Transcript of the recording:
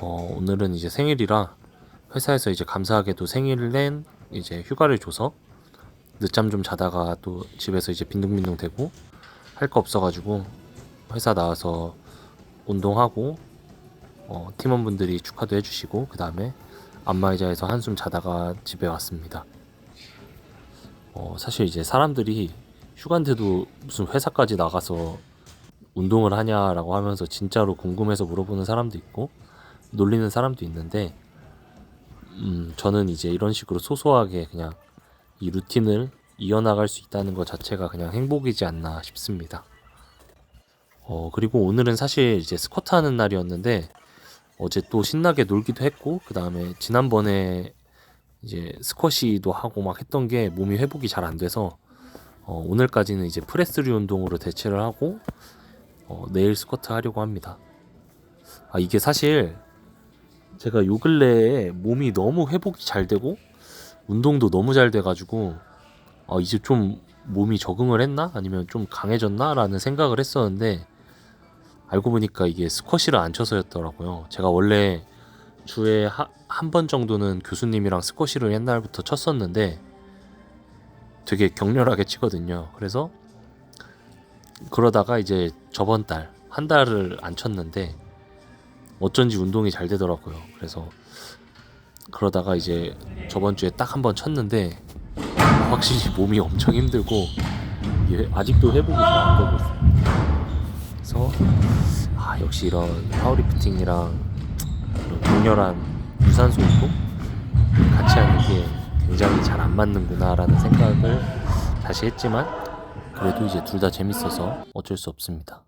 어, 오늘은 이제 생일이라 회사에서 이제 감사하게도 생일을 낸 이제 휴가를 줘서 늦잠 좀 자다가 또 집에서 이제 빈둥빈둥 대고 할 거 없어가지고 회사 나와서 운동하고 어, 팀원분들이 축하도 해주시고 그 다음에 안마의자에서 한숨 자다가 집에 왔습니다. 어, 사실 이제 사람들이 휴가인데도 무슨 회사까지 나가서 운동을 하냐라고 하면서 진짜로 궁금해서 물어보는 사람도 있고 놀리는 사람도 있는데 음, 저는 이제 이런 식으로 소소하게 그냥 이 루틴을 이어나갈 수 있다는 것 자체가 그냥 행복이지 않나 싶습니다. 어, 그리고 오늘은 사실 이제 스쿼트 하는 날이었는데 어제 또 신나게 놀기도 했고 그 다음에 지난번에 이제 스쿼시도 하고 막 했던 게 몸이 회복이 잘 안 돼서 어, 오늘까지는 이제 프레스류 운동으로 대체를 하고 어, 내일 스쿼트 하려고 합니다. 아 이게 사실 제가 요 근래에 몸이 너무 회복이 잘 되고 운동도 너무 잘 돼가지고 아 이제 좀 몸이 적응을 했나 아니면 좀 강해졌나라는 생각을 했었는데 알고 보니까 이게 스쿼시를 안 쳐서였더라고요. 제가 원래 주에 한 번 정도는 교수님이랑 스쿼시를 옛날부터 쳤었는데 되게 격렬하게 치거든요. 그래서 그러다가 이제 저번 달 한 달을 안 쳤는데 어쩐지 운동이 잘 되더라고요. 그래서 그러다가 이제 저번 주에 딱 한 번 쳤는데 확실히 몸이 엄청 힘들고 아직도 회복이 잘 안 되고 있어요. 그래서 아 역시 이런 파워리프팅이랑 이런 격렬한 유산소 운동 같이 하는 게 굉장히 잘 안 맞는구나라는 생각을 다시 했지만 그래도 이제 둘 다 재밌어서 어쩔 수 없습니다.